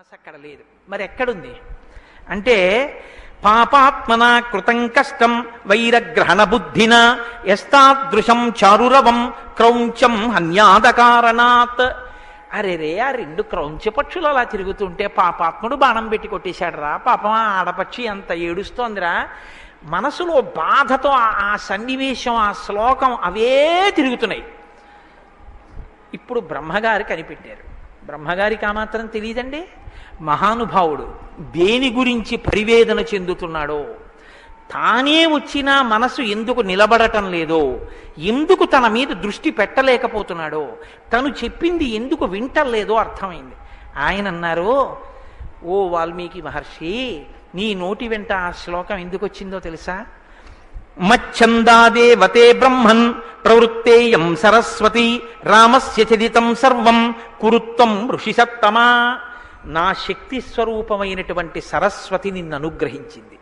మనసు అక్కడ లేదు. మరి ఎక్కడుంది? అంటే పాపాత్మన కృతం కష్టం వైరగ్రహణ బుద్ధిన ఎస్తాదృశం చారురవం క్రౌంచం హన్యాదకారణాత్. అరే రే ఆ రెండు క్రౌంచ పక్షులు అలా తిరుగుతుంటే పాపాత్ముడు బాణం పెట్టి కొట్టేశాడు రా పాపం ఆడపక్షి అంత ఏడుస్తోందిరా. మనసులో బాధతో ఆ- ఆ సన్నివేశం ఆ శ్లోకం అవే తిరుగుతున్నాయి. ఇప్పుడు బ్రహ్మగారు కనిపెట్టారు. బ్రహ్మగారికి ఆ మాత్రం తెలియదండి? మహానుభావుడు దేని గురించి పరివేదన చెందుతున్నాడో తానే వచ్చినా మనసు ఎందుకు నిలబడటం లేదో ఎందుకు తన మీద దృష్టి పెట్టలేకపోతున్నాడో తను చెప్పింది ఎందుకు వింటలేదో అర్థమైంది. ఆయన అన్నారు ఓ వాల్మీకి మహర్షి నీ నోటి వెంట ఆ శ్లోకం ఎందుకు వచ్చిందో తెలుసా? మచ్చందాదేవతే బ్రహ్మన్ ప్రవృత్తేయం సరస్వతి రామస్య చరితం సర్వం కురుత్వం ఋషిసత్తమా నా శక్తి స్వరూపమైనటువంటి సరస్వతి నిన్ను అనుగ్రహించింది.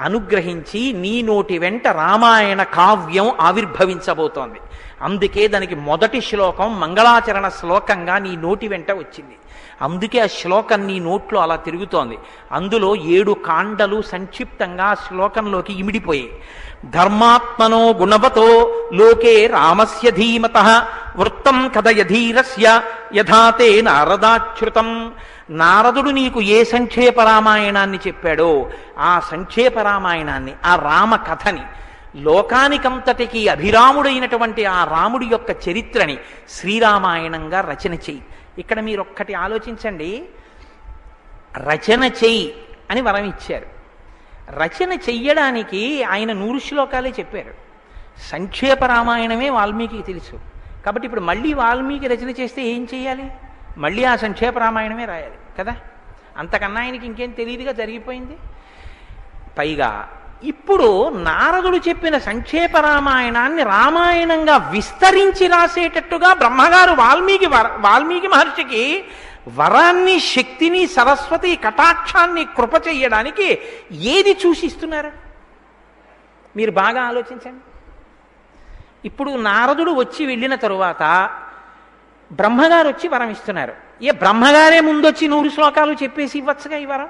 అనుగ్రహించి నీ నోటి వెంట రామాయణ కావ్యం ఆవిర్భవించబోతోంది. అందుకే దానికి మొదటి శ్లోకం మంగళాచరణ శ్లోకంగా నీ నోటి వెంట వచ్చింది. అందుకే ఆ శ్లోకం నీ నోట్లో అలా తిరుగుతోంది. అందులో ఏడు కాండలు సంక్షిప్తంగా శ్లోకంలోకి ఇమిడిపోయాయి. ధర్మాత్మనో గుణవతో లోకే రామస్య ధీమత వృత్తం కథయధీరస్య యథాతే నారదాచ్యుతం. నారదుడు నీకు ఏ సంక్షేప రామాయణాన్ని చెప్పాడో ఆ సంక్షేప రామాయణాన్ని ఆ రామ కథని లోకానికంతటికి అభిరాముడైనటువంటి ఆ రాముడి యొక్క చరిత్రని శ్రీరామాయణంగా రచన చేయి ఇక్కడ మీరు ఒక్కటి ఆలోచించండి. రచన చెయ్యి అని వరం ఇచ్చారు. రచన చెయ్యడానికి ఆయన నూరు శ్లోకాలే చెప్పారు. సంక్షేప రామాయణమే వాల్మీకి తెలుసు. కాబట్టి ఇప్పుడు మళ్ళీ వాల్మీకి రచన చేస్తే ఏం చేయాలి మళ్ళీ ఆ సంక్షేప రామాయణమే రాయాలి కదా? అంతకన్నా ఆయనకి ఇంకేం తెలియదుగా? జరిగిపోయింది? పైగా ఇప్పుడు నారదుడు చెప్పిన సంక్షేప రామాయణాన్ని రామాయణంగా విస్తరించి రాసేటట్టుగా బ్రహ్మగారు వాల్మీకి వర వాల్మీకి మహర్షికి వరాన్ని శక్తిని సరస్వతి కటాక్షాన్ని కృప చెయ్యడానికి ఏది చూసిస్తున్నారు? మీరు బాగా ఆలోచించండి. ఇప్పుడు నారదుడు వచ్చి వెళ్ళిన తరువాత బ్రహ్మగారు వచ్చి వరం ఇస్తున్నారు. ఏ బ్రహ్మగారే ముందొచ్చి నూరు శ్లోకాలు చెప్పేసి ఇవ్వచ్చుగా ఈ వరం?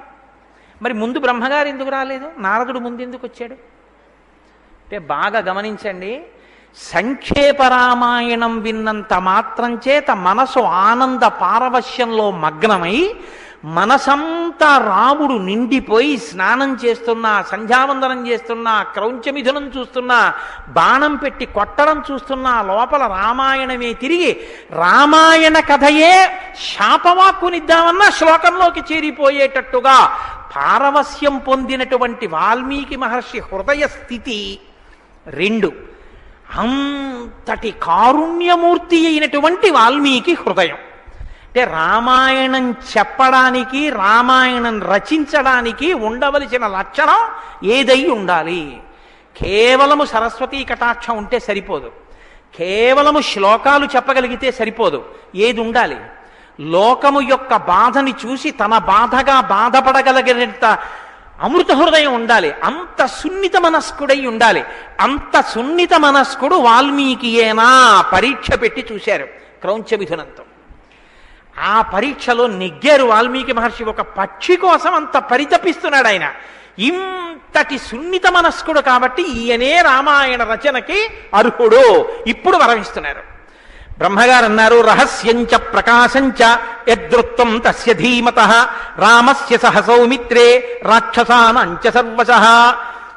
మరి ముందు బ్రహ్మగారు ఎందుకు రాలేదు? నారదుడు ముందు ఎందుకు వచ్చాడు? అంటే బాగా గమనించండి సంక్షేప రామాయణం విన్నంత మాత్రం చేత మనసు ఆనంద పారవశ్యంలో మగ్నమై మనసంతా రాముడు నిండిపోయి స్నానం చేస్తున్నా సంధ్యావందనం చేస్తున్నా క్రౌంచమిథునం చూస్తున్నా బాణం పెట్టి కొట్టడం చూస్తున్నా లోపల రామాయణమే తిరిగి రామాయణ కథయే శాపవాక్కునిద్దామన్న శ్లోకంలోకి చేరిపోయేటట్టుగా పారవస్యం పొందినటువంటి వాల్మీకి మహర్షి హృదయ స్థితి రెండు. అంతటి కారుణ్యమూర్తి అయినటువంటి వాల్మీకి హృదయం. అంటే రామాయణం చెప్పడానికి రామాయణం రచించడానికి ఉండవలసిన లక్షణం ఏదై ఉండాలి. కేవలము సరస్వతీ కటాక్షం ఉంటే సరిపోదు. కేవలము శ్లోకాలు చెప్పగలిగితే సరిపోదు. ఏది ఉండాలి? లోకము యొక్క బాధని చూసి తన బాధగా బాధపడగలిగినంత అమృత హృదయం ఉండాలి. అంత సున్నిత మనస్కుడై ఉండాలి. అంత సున్నిత మనస్కుడు వాల్మీకియేనా పరీక్ష పెట్టి చూశారు. క్రౌంచ విధునంతో. ఆ పరీక్షలో నెగ్గారు వాల్మీకి మహర్షి ఒక పక్షి కోసం అంత పరితపిస్తున్నాడు ఆయన. ఇంతటి సున్నిత మనస్కుడు కాబట్టి ఈయనే రామాయణ రచనకి అర్హుడు. ఇప్పుడు వరమిస్తున్నారు. బ్రహ్మగారు అన్నారు రహస్యంచ ప్రకాశంచ యదృత్వం తస్య ధీమత రామస్య సహ సౌమిత్రే రాక్షసానంచ సర్వశ.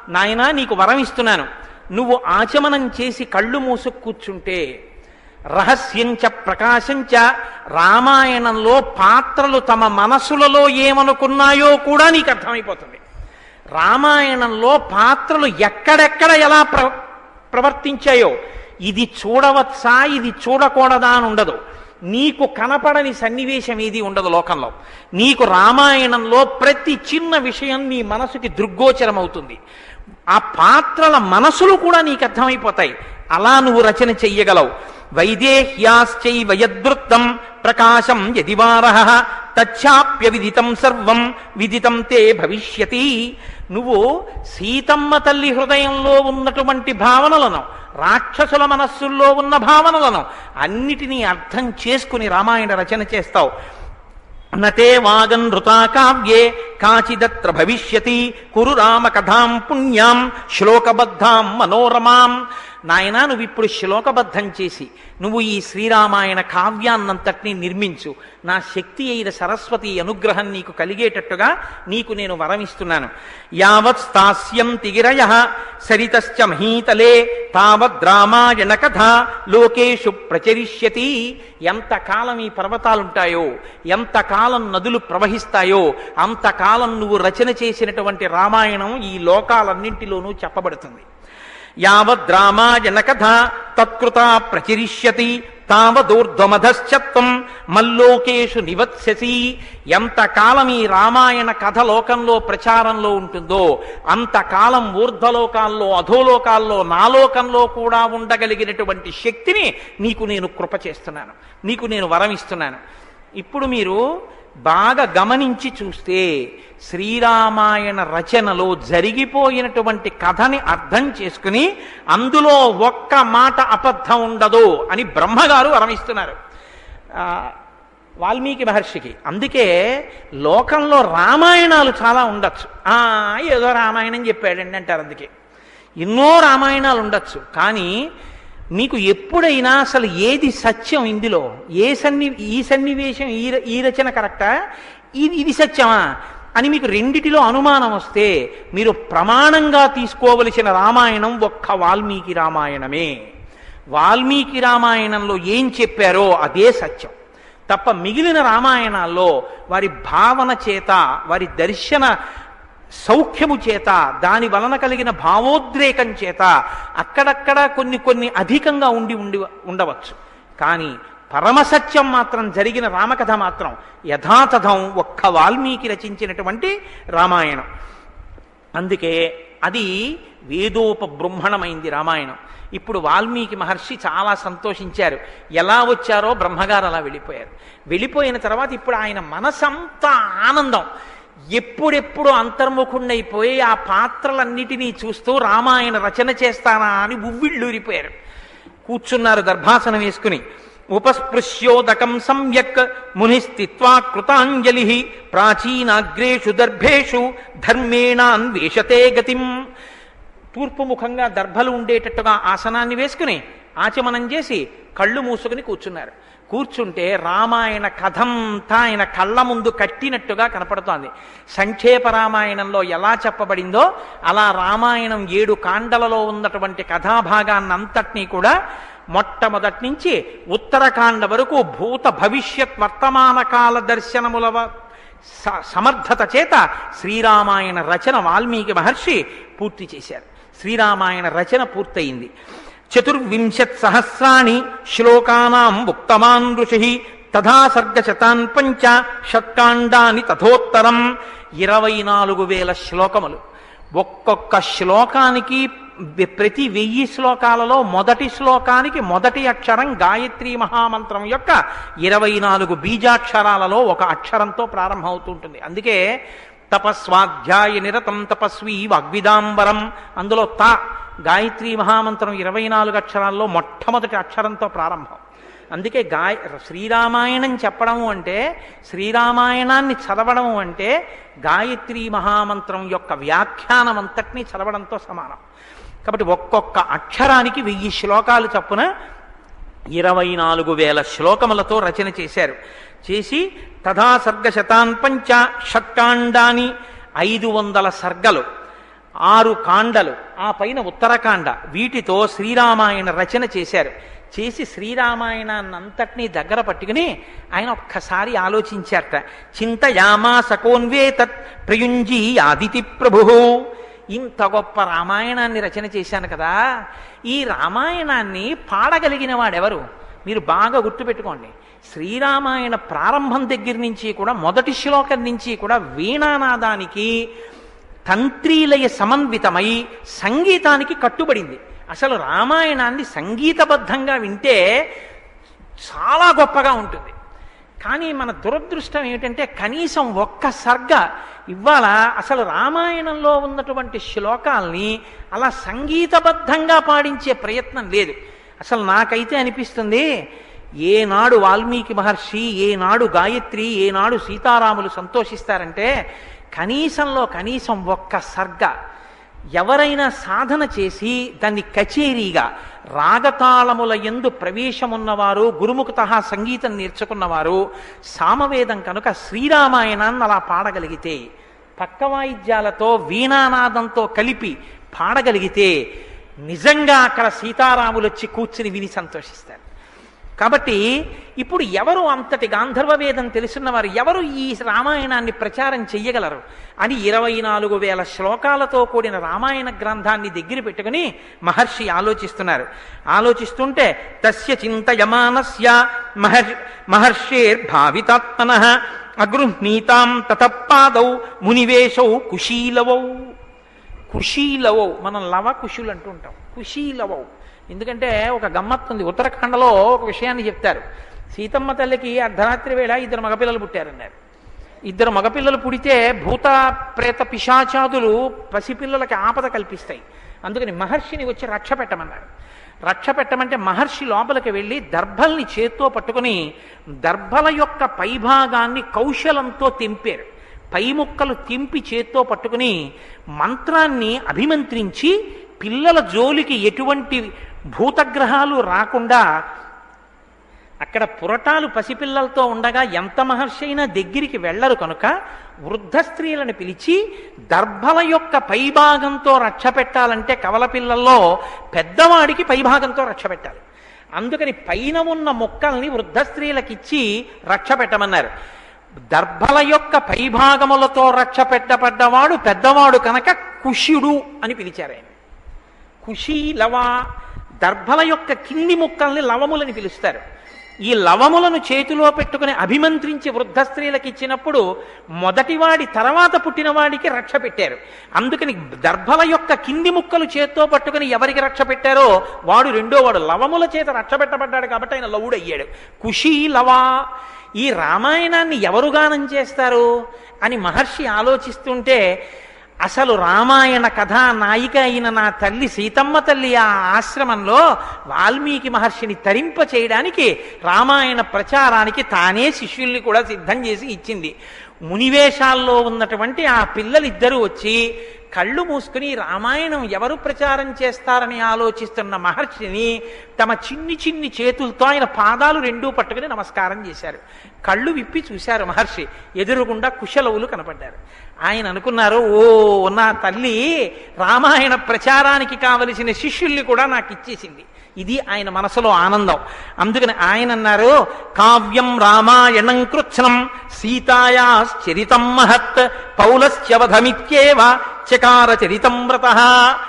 నాయనా నీకు వరం ఇస్తున్నాను నువ్వు ఆచమనం చేసి కళ్ళు మూసుకు కూర్చుంటే రహస్యంచ ప్రకాశంచ రామాయణంలో పాత్రలు తమ మనసులలో ఏమనుకున్నాయో కూడా నీకు అర్థమైపోతుంది. రామాయణంలో పాత్రలు ఎక్కడెక్కడ ఎలా ప్ర ప్రవర్తించాయో ఇది చూడవచ్చా ఇది చూడకూడదా అని ఉండదు. నీకు కనపడని సన్నివేశం ఏది ఉండదు లోకంలో. నీకు రామాయణంలో ప్రతి చిన్న విషయం నీ మనసుకి దృగ్గోచరం అవుతుంది. ఆ పాత్రల మనసులు కూడా నీకు అర్థమైపోతాయి. అలా నువ్వు రచన చెయ్యగలవు. వైదేహ్యాశ్చైవయద్వృత్తం ప్రకాశం యదివారహ తచ్చాప్య విదితం సర్వం విదితం తే భవిష్యతి. నువ్వు సీతమ్మ తల్లి హృదయంలో ఉన్నటువంటి భావనలను రాక్షసుల మనస్సుల్లో ఉన్న భావనలను అన్నిటినీ అర్థం చేసుకుని రామాయణ రచన చేస్తావు. నతే వాగనృతా కావ్యే కాచిదత్ర భవిష్యతి కురు రామ కథాం పుణ్యాం శ్లోకబద్ధాం మనోరమాం. నాయనా నువ్వు ఇప్పుడు శ్లోకబద్ధం చేసి నువ్వు ఈ శ్రీరామాయణ కావ్యాన్నంతటినీ నిర్మించు. నా శక్తి అయిన సరస్వతి అనుగ్రహం నీకు కలిగేటట్టుగా నీకు నేను వరమిస్తున్నాను. యావత్ స్థాస్యం తిగిరయ సరితశ్చ మహీతలే తావద్ రామాయణ కథ లోకేషు ప్రచరిష్యతి. ఎంతకాలం ఈ పర్వతాలుంటాయో ఎంతకాలం నదులు ప్రవహిస్తాయో అంతకాలం నువ్వు రచన చేసినటువంటి రామాయణం ఈ లోకాలన్నింటిలోనూ చెప్పబడుతుంది. యావద్రామాయణ కథ తత్కృత ప్రచిరిష్యతి తావదూర్ధ్వమధశ్చత్వం మల్లోకేషు నివత్స్యసి. ఎంతకాలం ఈ రామాయణ కథ లోకంలో ప్రచారంలో ఉంటుందో అంతకాలం ఊర్ధ్వలోకాల్లో అధోలోకాల్లో నాలోకంలో కూడా ఉండగలిగినటువంటి శక్తిని నీకు నేను కృప చేస్తున్నాను నీకు నేను వరం ఇస్తున్నాను. ఇప్పుడు మీరు బాగా గమనించి చూస్తే శ్రీరామాయణ రచనలో జరిగిపోయినటువంటి కథని అర్థం చేసుకుని అందులో ఒక్క మాట అబద్ధం ఉండదు అని బ్రహ్మగారు వరమిస్తున్నారు. వాల్మీకి మహర్షికి. అందుకే లోకంలో రామాయణాలు చాలా ఉండొచ్చు. ఏదో రామాయణం చెప్పాడండి అంటారు అందుకే. ఎన్నో రామాయణాలు ఉండొచ్చు. కానీ మీకు ఎప్పుడైనా అసలు ఏది సత్యం ఇందులో? ఏ సన్ని ఈ సన్నివేశం ఈ ర- ఈ రచన కరెక్టా? ఇది ఇది సత్యమా? అని మీకు రెండిటిలో అనుమానం వస్తే మీరు ప్రమాణంగా తీసుకోవలసిన రామాయణం ఒక్క వాల్మీకి రామాయణమే. వాల్మీకి రామాయణంలో ఏం చెప్పారో అదే సత్యం. తప్ప మిగిలిన రామాయణాల్లో వారి భావన చేత వారి దర్శన సౌఖ్యము చేత దాని వలన కలిగిన భావోద్రేకం చేత అక్కడక్కడ కొన్ని కొన్ని అధికంగా ఉండి ఉండి ఉండవచ్చు. కానీ పరమసత్యం మాత్రం జరిగిన రామకథ మాత్రం యథాతథం ఒక్క వాల్మీకి రచించినటువంటి రామాయణం. అందుకే అది వేదోపబ్రహ్మణమైంది రామాయణం. ఇప్పుడు వాల్మీకి మహర్షి చాలా సంతోషించారు. ఎలా వచ్చారో బ్రహ్మగారు అలా వెళ్ళిపోయారు. వెళ్ళిపోయిన తర్వాత ఇప్పుడు ఆయన మనసంతా ఆనందం. ఎప్పుడెప్పుడు అంతర్ముఖుండైపోయి ఆ పాత్రలన్నిటినీ చూస్తూ రామాయణ రచన చేస్తానా అని ఉవ్విళ్ళూరిపోయారు. కూర్చున్నారు దర్భాసనం వేసుకుని. ఉపస్పృశ్యోదకం సమ్యక్ మునిస్థిత్వా కృతాంజలి ప్రాచీనాగ్రేషు దర్భేషు ధర్మేణాన్వేషతే గతిం. తూర్పుముఖంగా దర్భలు ఉండేటట్టుగా ఆసనాన్ని వేసుకుని ఆచమనం చేసి కళ్ళు మూసుకుని కూర్చున్నారు. కూర్చుంటే రామాయణ కథంతా ఆయన కళ్ళ ముందు కట్టినట్టుగా కనపడుతోంది. సంక్షేప రామాయణంలో ఎలా చెప్పబడిందో అలా రామాయణం ఏడు కాండలలో ఉన్నటువంటి కథాభాగాన్ని అంతటినీ కూడా మొట్టమొదటి నుంచి ఉత్తరకాండ వరకు భూత భవిష్యత్ వర్తమాన కాల దర్శనముల స- సమర్థత చేత శ్రీరామాయణ రచన వాల్మీకి మహర్షి పూర్తి చేశారు. శ్రీరామాయణ రచన పూర్తయింది. చతుర్వింశత్ సహస్రాణి శ్లోకానాం ఉక్తమాన్ ఋషి తథా సర్గశతాన్ పంచ షట్కాండాని తథోత్తరం ఇరవై నాలుగు వేల శ్లోకములు. ఒక్కొక్క శ్లోకానికి ప్రతి వెయ్యి శ్లోకాలలో మొదటి శ్లోకానికి మొదటి అక్షరం గాయత్రి మహామంత్రం యొక్క ఇరవై నాలుగు బీజాక్షరాలలో ఒక అక్షరంతో ప్రారంభమవుతుంటుంది అందుకే తపస్వాధ్యాయ నిరతం తపస్వి వాగ్విదాంబరం. అందులో త గాయత్రి మహామంత్రం ఇరవై నాలుగు అక్షరాల్లో మొట్టమొదటి అక్షరంతో ప్రారంభం. అందుకే గాయ శ్రీరామాయణం చెప్పడము అంటే శ్రీరామాయణాన్ని చదవడము అంటే గాయత్రి మహామంత్రం యొక్క వ్యాఖ్యానం అంతటినీ చదవడంతో సమానం. కాబట్టి ఒక్కొక్క అక్షరానికి వెయ్యి శ్లోకాలు చప్పున ఇరవై నాలుగు వేల శ్లోకములతో రచన చేశారు. చేసి తథా సర్గ శతాన్పంచ షట్కాండాని ఐదు వందల సర్గలు ఆరు కాండలు ఆ పైన ఉత్తరకాండ వీటితో శ్రీరామాయణ రచన చేశారు. చేసి శ్రీరామాయణాన్నంతటినీ దగ్గర పట్టుకుని ఆయన ఒక్కసారి ఆలోచించారట చింతయామా సకోన్వే తత్ ప్రయుంజీ ఆదితి ప్రభు ఇంత గొప్ప రామాయణాన్ని రచన చేశాను కదా ఈ రామాయణాన్ని పాడగలిగిన వాడెవరు? మీరు బాగా గుర్తుపెట్టుకోండి శ్రీరామాయణ ప్రారంభం దగ్గర నుంచి కూడా మొదటి శ్లోకం నుంచి కూడా వీణానాదానికి తంత్రీలయ సమన్వితమై సంగీతానికి కట్టుబడింది. అసలు రామాయణాన్ని సంగీతబద్ధంగా వింటే చాలా గొప్పగా ఉంటుంది. కానీ మన దురదృష్టం ఏమిటంటే కనీసం ఒక్క సర్గ ఇవాళ అసలు రామాయణంలో ఉన్నటువంటి శ్లోకాల్ని అలా సంగీతబద్ధంగా పాడించే ప్రయత్నం లేదు. అసలు నాకైతే అనిపిస్తుంది ఏనాడు వాల్మీకి మహర్షి ఏనాడు గాయత్రి ఏనాడు సీతారాములు సంతోషిస్తారంటే కనీసంలో కనీసం ఒక్క సర్గ ఎవరైనా సాధన చేసి దాన్ని కచేరీగా రాగతాళముల ఎందు ప్రవేశమున్నవారు గురుముఖత సంగీతం నేర్చుకున్నవారు సామవేదం కనుక శ్రీరామాయణాన్ని అలా పాడగలిగితే పక్క వాయిద్యాలతో వీణానాదంతో కలిపి పాడగలిగితే నిజంగా అక్కడ సీతారాములు వచ్చి కూర్చుని విని సంతోషిస్తారు. కాబట్టి ఇప్పుడు ఎవరు అంతటి గాంధర్వ వేదం తెలుసున్నవారు ఎవరు ఈ రామాయణాన్ని ప్రచారం చెయ్యగలరు? అని ఇరవై నాలుగు వేల శ్లోకాలతో కూడిన రామాయణ గ్రంథాన్ని దగ్గర పెట్టుకుని మహర్షి ఆలోచిస్తున్నారు. ఆలోచిస్తుంటే తస్య చింతయమానస్య మహర్షి మహర్షేర్భావితాత్మన అగృహ్ణీతాం తతపాదౌ మునివేశౌ కుశీలవౌ. కుశీలవౌ మనం లవ కుశులు అంటూ ఉంటాం. కుశీలవౌ. ఎందుకంటే ఒక గమ్మత్తు ఉంది. ఉత్తరాఖండలో ఒక విషయాన్ని చెప్తారు. సీతమ్మ తల్లికి అర్ధరాత్రి వేళ ఇద్దరు మగపిల్లలు పుట్టారన్నారు. ఇద్దరు మగపిల్లలు పుడితే భూత ప్రేత పిశాచాదులు పసిపిల్లలకి ఆపద కల్పిస్తాయి. అందుకని మహర్షిని వచ్చి రక్ష పెట్టమన్నారు. రక్ష పెట్టమంటే మహర్షి లోపలికి వెళ్ళి దర్భల్ని చేత్తో పట్టుకుని దర్భల యొక్క పైభాగాన్ని కౌశలంతో తెంపారు. పై ముక్కలు తెంపి చేత్తో పట్టుకుని మంత్రాన్ని అభిమంత్రించి పిల్లల జోలికి ఎటువంటి భూతగ్రహాలు రాకుండా అక్కడ పురటాలు పసిపిల్లలతో ఉండగా ఎంత మహర్షి అయినా దగ్గరికి వెళ్ళరు కనుక వృద్ధ స్త్రీలను పిలిచి దర్భల యొక్క పైభాగంతో రక్ష పెట్టాలంటే కవల పిల్లల్లో పెద్దవాడికి పైభాగంతో రక్ష పెట్టాలి. అందుకని పైన ఉన్న మొక్కల్ని వృద్ధ స్త్రీలకిచ్చి రక్ష పెట్టమన్నారు. దర్భల యొక్క పైభాగములతో రక్ష పెట్టబడ్డవాడు పెద్దవాడు కనుక కుషుడు అని పిలిచారు ఆయన. కుషీలవా దర్భల యొక్క కింది ముక్కల్ని లవములని పిలుస్తారు. ఈ లవములను చేతిలో పెట్టుకుని అభిమంత్రించి వృద్ధ స్త్రీలకు ఇచ్చినప్పుడు మొదటివాడి తర్వాత పుట్టినవాడికి రక్ష పెట్టారు. అందుకని దర్భల యొక్క కింది ముక్కలు చేత్తో పట్టుకుని ఎవరికి రక్ష పెట్టారో వాడు రెండో వాడు లవముల చేత రక్ష పెట్టబడ్డాడు కాబట్టి ఆయన లవుడు అయ్యాడు కుషీ లవా ఈ రామాయణాన్ని ఎవరు గానం చేస్తారు? అని మహర్షి ఆలోచిస్తుంటే అసలు రామాయణ కథా నాయిక అయిన నా తల్లి సీతమ్మ తల్లి ఆ ఆశ్రమంలో వాల్మీకి మహర్షిని తరింప చేయడానికి రామాయణ ప్రచారానికి తానే శిష్యుల్ని కూడా సిద్ధం చేసి ఇచ్చింది. మునివేషాల్లో ఉన్నటువంటి ఆ పిల్లలిద్దరూ వచ్చి కళ్ళు మూసుకుని రామాయణం ఎవరు ప్రచారం చేస్తారని ఆలోచిస్తున్న మహర్షిని తమ చిన్ని చిన్ని చేతులతో ఆయన పాదాలు రెండూ పట్టుకుని నమస్కారం చేశారు. కళ్ళు విప్పి చూశారు మహర్షి. ఎదురుగుండా కుశలవులు కనపడ్డారు. ఆయన అనుకున్నారు ఓ నా తల్లి రామాయణ ప్రచారానికి కావలసిన శిష్యుల్ని కూడా నాకు ఇచ్చేసింది. ఇది ఆయన మనసులో ఆనందం. అందుకని ఆయన అన్నారు కావ్యం రామాయణం కృత్స్నం సీతాయాశ్చరితం మహత్ పౌలశ్చవధమిత్యేవ చకార చరితం వ్రత.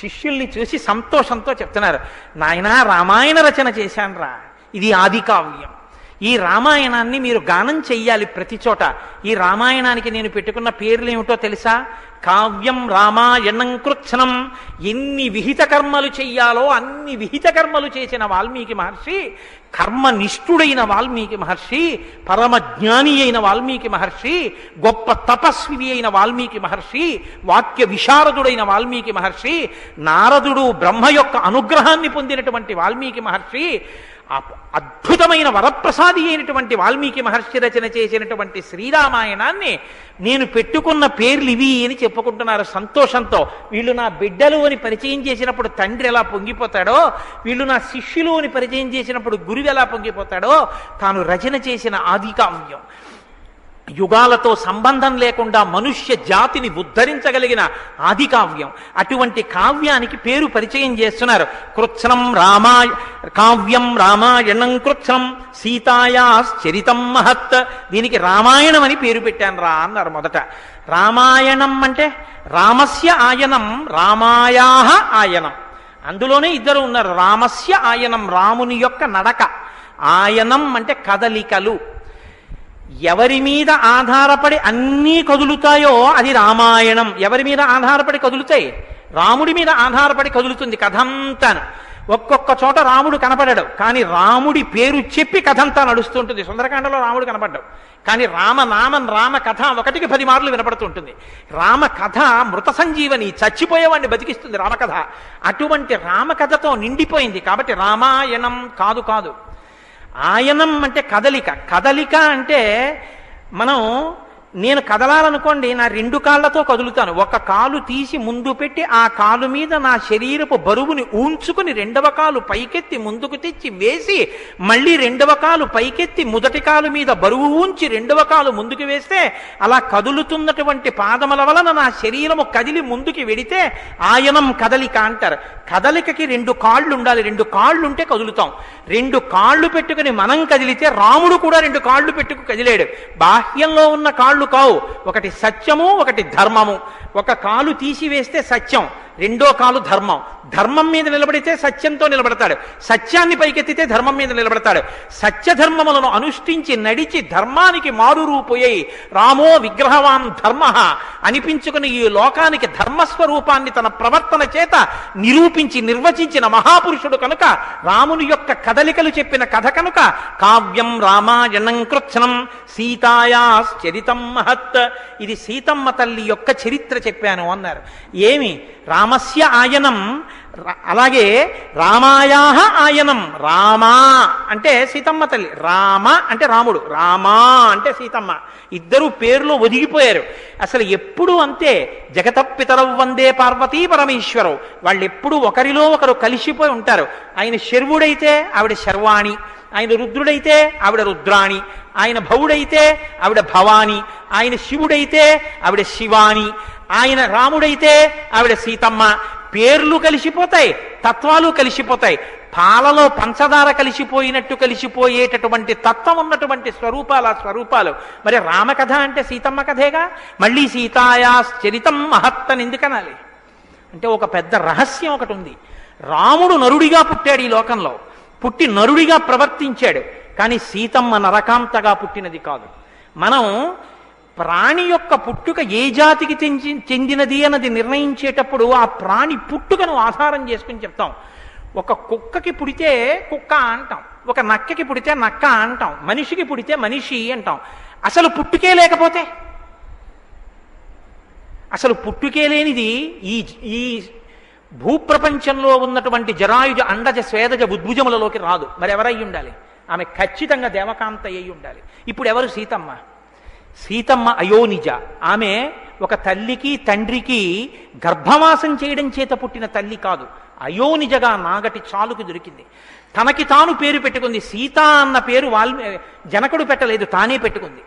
శిష్యుల్ని చూసి సంతోషంతో చెప్తున్నారు నాయన రామాయణ రచన చేశాన్రా. ఇది ఆది కావ్యం. ఈ రామాయణాన్ని మీరు గానం చెయ్యాలి ప్రతి చోట. ఈ రామాయణానికి నేను పెట్టుకున్న పేర్లు ఏమిటో తెలుసా? కావ్యం రామాయణం కృత్సనం. ఎన్ని విహిత కర్మలు చెయ్యాలో అన్ని విహిత కర్మలు చేసిన వాల్మీకి మహర్షి కర్మనిష్ఠుడైన వాల్మీకి మహర్షి పరమజ్ఞాని అయిన వాల్మీకి మహర్షి గొప్ప తపస్వి అయిన వాల్మీకి మహర్షి వాక్య విశారదుడైన వాల్మీకి మహర్షి నారదుడు బ్రహ్మ యొక్క అనుగ్రహాన్ని పొందినటువంటి వాల్మీకి మహర్షి ఆ అద్భుతమైన వరప్రసాది అయినటువంటి వాల్మీకి మహర్షి రచన చేసినటువంటి శ్రీరామాయణాన్ని నేను పెట్టుకున్న పేర్లు ఇవి అని చెప్పుకుంటున్నారు సంతోషంతో. వీళ్ళు నా బిడ్డలు అని పరిచయం చేసినప్పుడు తండ్రి ఎలా పొంగిపోతాడో వీళ్ళు నా శిష్యులు అని పరిచయం చేసినప్పుడు గురువు ఎలా పొంగిపోతాడో తాను రచన చేసిన ఆది కావ్యం యుగాలతో సంబంధం లేకుండా మనుష్య జాతిని ఉద్ధరించగలిగిన ఆది కావ్యం. అటువంటి కావ్యానికి పేరు పరిచయం చేస్తున్నారు. కృత్సనం రామాయ కావ్యం రామాయణం కృత్సనం సీతాయాశ్చరితం మహత్. దీనికి రామాయణం అని పేరు పెట్టాను రా అన్నారు మొదట. రామాయణం అంటే రామస్య ఆయనం రామాయాహ ఆయనం. అందులోనే ఇద్దరు ఉన్నారు. రామస్య ఆయనం రాముని యొక్క నడక. ఆయనం అంటే కదలికలు. ఎవరి మీద ఆధారపడి అన్నీ కదులుతాయో అది రామాయణం. ఎవరి మీద ఆధారపడి కదులుతాయి? రాముడి మీద ఆధారపడి కదులుతుంది కథంతాను. ఒక్కొక్క చోట రాముడు కనపడడు. కానీ రాముడి పేరు చెప్పి కథంతా నడుస్తుంటుంది. సుందరకాండలో రాముడు కనపడ్డాడు. కానీ రామ నామం రామ కథ ఒకటికి పది మార్లు వినపడుతుంటుంది. రామ కథ మృత సంజీవని చచ్చిపోయేవాడిని బతికిస్తుంది రామకథ. అటువంటి రామకథతో నిండిపోయింది. కాబట్టి రామాయణం కాదు కాదు. ఆయనం అంటే కదలిక. కదలిక అంటే మనం నేను కదలాలనుకోండి నా రెండు కాళ్ళతో కదులుతాను. ఒక కాలు తీసి ముందు పెట్టి ఆ కాలు మీద నా శరీరపు బరువుని ఊంచుకుని రెండవ కాలు పైకెత్తి ముందుకు తెచ్చి వేసి మళ్ళీ రెండవ కాలు పైకెత్తి మొదటి కాలు మీద బరువు ఊంచి రెండవ కాలు ముందుకు వేస్తే అలా కదులుతున్నటువంటి పాదముల వలన నా శరీరము కదిలి ముందుకి వెడితే ఆయనం కదలిక అంటారు. కదలికకి రెండు కాళ్ళు ఉండాలి. రెండు కాళ్ళు ఉంటే కదులుతాం. రెండు కాళ్ళు పెట్టుకుని మనం కదిలితే రాముడు కూడా రెండు కాళ్ళు పెట్టుకు కదిలేడు. బాహ్యంలో ఉన్న కాళ్ళు కావు. ఒకటి సత్యము ఒకటి ధర్మము. ఒక కాలు తీసివేస్తే సత్యం. రెండో కాలు ధర్మం. ధర్మం మీద నిలబడితే సత్యంతో నిలబడతాడు. సత్యాన్ని పైకెత్తితే ధర్మం మీద నిలబడతాడు. సత్యధర్మములను అనుష్ఠించి నడిచి ధర్మానికి మారురూపోయి రామో విగ్రహవాన్ ధర్మ అనిపించుకుని ఈ లోకానికి ధర్మస్వరూపాన్ని తన ప్రవర్తన చేత నిరూపించి నిర్వచించిన మహాపురుషుడు కనుక రాముని యొక్క కదలికలు చెప్పిన కథ కనుక కావ్యం రామాయణం కృత్సనం సీతాయాశ్చరితం మహత్. ఇది సీతమ్మ తల్లి యొక్క చరిత్ర చెప్పాను అన్నారు. ఏమి? రామస్య ఆయనం అలాగే రామాయాహ ఆయనం రామా అంటే సీతమ్మ తల్లి రామ అంటే రాముడు రామా అంటే సీతమ్మ. ఇద్దరు పేరులో ఒదిగిపోయారు. అసలు ఎప్పుడు అంతే? జగతపితరవ్ వందే పార్వతీ పరమేశ్వరం. వాళ్ళు ఎప్పుడు ఒకరిలో ఒకరు కలిసిపోయి ఉంటారు. ఆయన శర్వుడైతే ఆవిడ శర్వాణి ఆయన రుద్రుడైతే ఆవిడ రుద్రాణి ఆయన భవుడైతే ఆవిడ భవాని ఆయన శివుడైతే ఆవిడ శివాని ఆయన రాముడైతే ఆవిడ సీతమ్మ పేర్లు కలిసిపోతాయి తత్వాలు కలిసిపోతాయి. పాలలో పంచదార కలిసిపోయినట్టు కలిసిపోయేటటువంటి తత్వం ఉన్నటువంటి స్వరూపాల స్వరూపాలు. మరి రామకథ అంటే సీతమ్మ కథేగా? మళ్ళీ సీతాయాశ్చరితం మహత్తని ఎందుకనాలి? అంటే ఒక పెద్ద రహస్యం ఒకటి ఉంది. రాముడు నరుడిగా పుట్టాడు ఈ లోకంలో. పుట్టి నరుడిగా ప్రవర్తించాడు. కానీ సీతమ్మ నరకాంతగా పుట్టినది కాదు. మనం ప్రాణి యొక్క పుట్టుక ఏ జాతికి చెందినది అన్నది నిర్ణయించేటప్పుడు ఆ ప్రాణి పుట్టుకను ఆధారం చేసుకుని చెప్తాం. ఒక కుక్కకి పుడితే కుక్క అంటాం. ఒక నక్కకి పుడితే నక్క అంటాం. మనిషికి పుడితే మనిషి అంటాం. అసలు పుట్టుకే లేకపోతే? అసలు పుట్టుకే లేనిది ఈ ఈ భూప్రపంచంలో ఉన్నటువంటి జరాయుజ అండజ స్వేదజ ఉద్భుజములలోకి రాదు. మరి ఎవరై ఉండాలి? ఆమె ఖచ్చితంగా దేవకాంత అయి ఉండాలి. ఇప్పుడు ఎవరు సీతమ్మ? సీతమ్మ అయోనిజ. ఆమె ఒక తల్లికి తండ్రికి గర్భవాసం చేయడం చేత పుట్టిన తల్లి కాదు. అయోనిజగా నాగటి చాలుకు దొరికింది. తనకి తాను పేరు పెట్టుకుంది సీత అన్న పేరు వాల్మీ జనకుడు పెట్టలేదు తానే పెట్టుకుంది.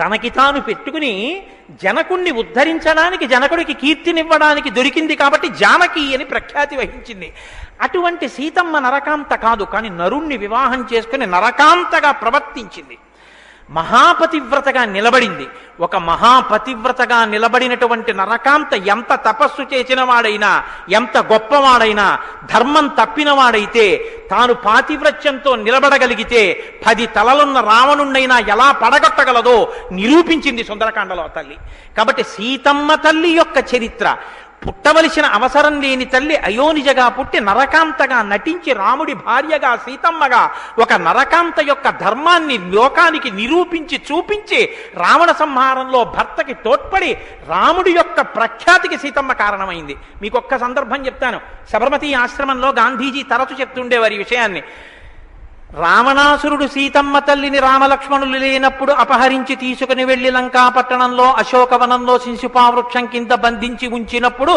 తనకి తాను పెట్టుకుని జనకుణ్ణి ఉద్ధరించడానికి జనకుడికి కీర్తినివ్వడానికి దొరికింది కాబట్టి జానకి అని ప్రఖ్యాతి వహించింది. అటువంటి సీతమ్మ నరకాంత కాదు కానీ నరుణ్ణి వివాహం చేసుకుని నరకాంతగా ప్రవర్తించింది. మహాపతివ్రతగా నిలబడింది. ఒక మహాపతివ్రతగా నిలబడినటువంటి నరకాంత ఎంత తపస్సు చేసిన వాడైనా ఎంత గొప్పవాడైనా ధర్మం తప్పినవాడైతే తాను పాతివ్రత్యంతో నిలబడగలిగితే పది తలలున్న రావణుణ్ణైనా ఎలా పడగొట్టగలదో నిరూపించింది సుందరకాండలో తల్లి. కాబట్టి సీతమ్మ తల్లి యొక్క చరిత్ర పుట్టవలసిన అవసరం లేని తల్లి అయోనిజగా పుట్టి నరకాంతగా నటించి రాముడి భార్యగా సీతమ్మగా ఒక నరకాంత యొక్క ధర్మాన్ని లోకానికి నిరూపించి చూపించి రావణ సంహారంలో భర్తకి తోడ్పడి రాముడి యొక్క ప్రఖ్యాతికి సీతమ్మ కారణమైంది. మీకు ఒక్క సందర్భం చెప్తాను. సబర్మతి ఆశ్రమంలో గాంధీజీ తరచు చెప్తుండేవారు ఈ విషయాన్ని. రావణాసురుడు సీతమ్మ తల్లిని రామలక్ష్మణులు లేనప్పుడు అపహరించి తీసుకుని వెళ్ళి లంకా పట్టణంలో అశోకవనంలో శిశుపావృక్షం కింద బంధించి ఉంచినప్పుడు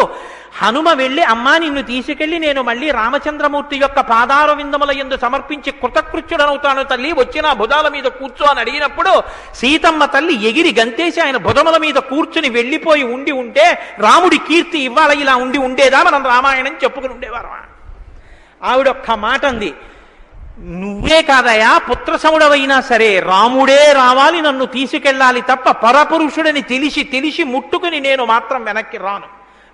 హనుమ వెళ్ళి అమ్మా నిన్ను తీసుకెళ్ళి నేను మళ్ళీ రామచంద్రమూర్తి యొక్క పాదార విందముల ఎందు సమర్పించి కృతకృత్యుడనవుతాను తల్లి. వచ్చిన భుజాల మీద కూర్చో అని అడిగినప్పుడు సీతమ్మ తల్లి ఎగిరి గంతేసి ఆయన భుజముల మీద కూర్చుని వెళ్ళిపోయి ఉండి ఉంటే రాముడి కీర్తి ఇవ్వాల ఇలా ఉండి ఉండేదా? మనం రామాయణం చెప్పుకుని ఉండేవారు ఆవిడొక్క మాట అంది నువ్వే కాదయా పుత్రసముడవైనా సరే. రాముడే రావాలి నన్ను తీసుకెళ్ళాలి తప్ప పరపురుషుడని తెలిసి తెలిసి ముట్టుకుని నేను మాత్రం వెనక్కి రాను.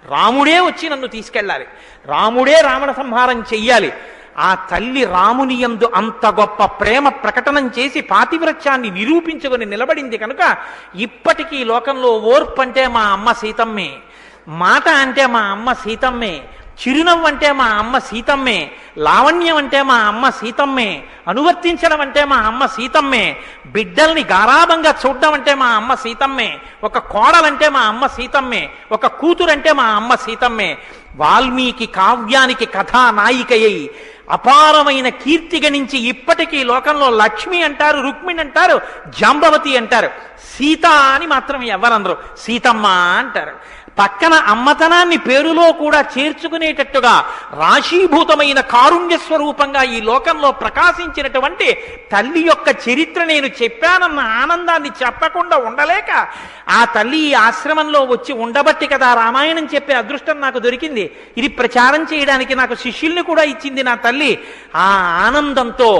రాముడే వచ్చి నన్ను తీసుకెళ్ళాలి. రాముడే రావణ సంహారం చెయ్యాలి. ఆ తల్లి రాముని యందు అంత గొప్ప ప్రేమ ప్రకటనం చేసి పాతివ్రత్యాన్ని నిరూపించుకొని నిలబడింది కనుక ఇప్పటికీ లోకంలో ఓర్పు అంటే మా అమ్మ సీతమ్మే. మాట అంటే మా అమ్మ సీతమ్మే. చిరునవ్వు అంటే మా అమ్మ సీతమ్మే లావణ్యం అంటే మా అమ్మ సీతమ్మే అనువర్తించడం అంటే మా అమ్మ సీతమ్మే బిడ్డల్ని గారాభంగా చూడడం అంటే మా అమ్మ సీతమ్మే ఒక కోడలంటే మా అమ్మ సీతమ్మే ఒక కూతురంటే మా అమ్మ సీతమ్మే. వాల్మీకి కావ్యానికి కథానాయికయ్యి అపారమైన కీర్తి గణించి ఇప్పటికీ లోకంలో లక్ష్మి అంటారు రుక్మిణి అంటారు జాంబవతి అంటారు. సీత అని మాత్రం ఎవరందరూ? సీతమ్మ అంటారు. పక్కన అమ్మతనాన్ని పేరులో కూడా చేర్చుకునేటట్టుగా రాశీభూతమైన కారుణ్య స్వరూపంగా ఈ లోకంలో ప్రకాశించినటువంటి తల్లి యొక్క చరిత్ర నేను చెప్పానన్న ఆనందాన్ని చెప్పకుండా ఉండలేక ఆ తల్లి ఈ ఆశ్రమంలో వచ్చి ఉండబట్టి కదా రామాయణం చెప్పే అదృష్టం నాకు దొరికింది. ఇది ప్రచారం చేయడానికి నాకు శిష్యుల్ని కూడా ఇచ్చింది నా తల్లి. ఆ ఆనందంతో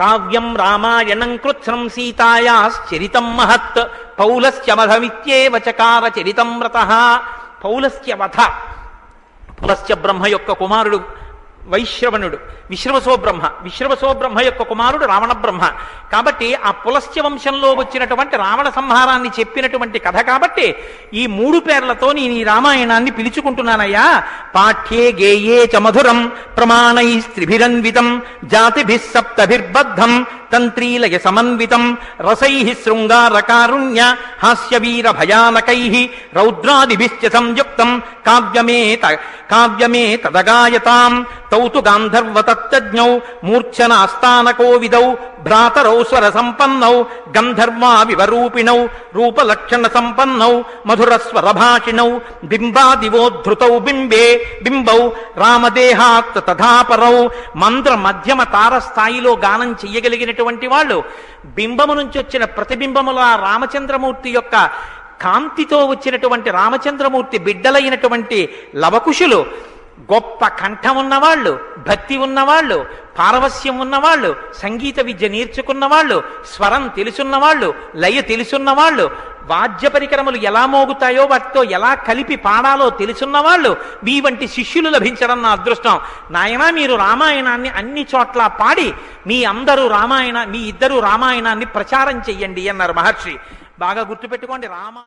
కావ్యం రామాయణం కృత్స్నం సీతాయాశ్చరితం మహత్ పౌలస్య చకార చరితం వ్రత పౌలస్య వధ పులస్య బ్రహ్మ యొక్క కుమారుడు వైశ్రవణుడు విశ్రవసో బ్రహ్మ విశ్రవసో బ్రహ్మ యొక్క కుమారుడు రావణ బ్రహ్మ కాబట్టి ఆ పులస్త్య వంశంలో వచ్చినటువంటి రావణ సంహారాన్ని చెప్పినటువంటి కథ కాబట్టి ఈ మూడు పేర్లతో నేను ఈ రామాయణాన్ని పిలుచుకుంటున్నానయ్యా. పాఠ్యే గేయే చ మధురం ప్రమాణై స్త్రిభిరన్వితం జాతిభిస్సప్తభిర్బద్ధం తంత్రీలయ సమన్వితం. రసై శృంగారకారుణ్య హాస్యవీర భయానకై రౌద్రాదిభిశ్చ సంయుక్తం. కావ్యమేత కావ్యమే తదగాయతాం తౌతు గాంధర్వతజ్ఞౌ మూర్ఛనాస్థానకోవిదౌ భ్రాతరౌ స్వర సంపన్నౌ గంధర్వా వివరూపిణౌ రూపలక్షణ సంపన్నౌ మధుర స్వరభాషిణౌ బింబాదివోద్ధృతౌ బింబే బింబౌ రామదేహాత్ తథాపరౌ మంత్ర మధ్యమ తార స్థాయిలో గానం చెయ్యగలిగినటువంటి వాళ్ళు బింబము నుంచి వచ్చిన ప్రతిబింబముల రామచంద్రమూర్తి యొక్క కాంతితో వచ్చినటువంటి రామచంద్రమూర్తి బిడ్డలైనటువంటి లవకుశులు గొప్ప కంఠం ఉన్నవాళ్ళు భక్తి ఉన్నవాళ్ళు పారవస్యం ఉన్నవాళ్ళు సంగీత విద్య నేర్చుకున్నవాళ్ళు స్వరం తెలుసున్నవాళ్ళు లయ తెలుసున్నవాళ్ళు వాద్య పరికరములు ఎలా మోగుతాయో వాటితో ఎలా కలిపి పాడాలో తెలుసున్నవాళ్ళు మీ వంటి శిష్యులు లభించడం నా అదృష్టం. నాయనా మీరు రామాయణాన్ని అన్ని చోట్ల పాడి మీ అందరూ రామాయణ మీ ఇద్దరు రామాయణాన్ని ప్రచారం చెయ్యండి అన్నారు మహర్షి. బాగా గుర్తుపెట్టుకోండి రామా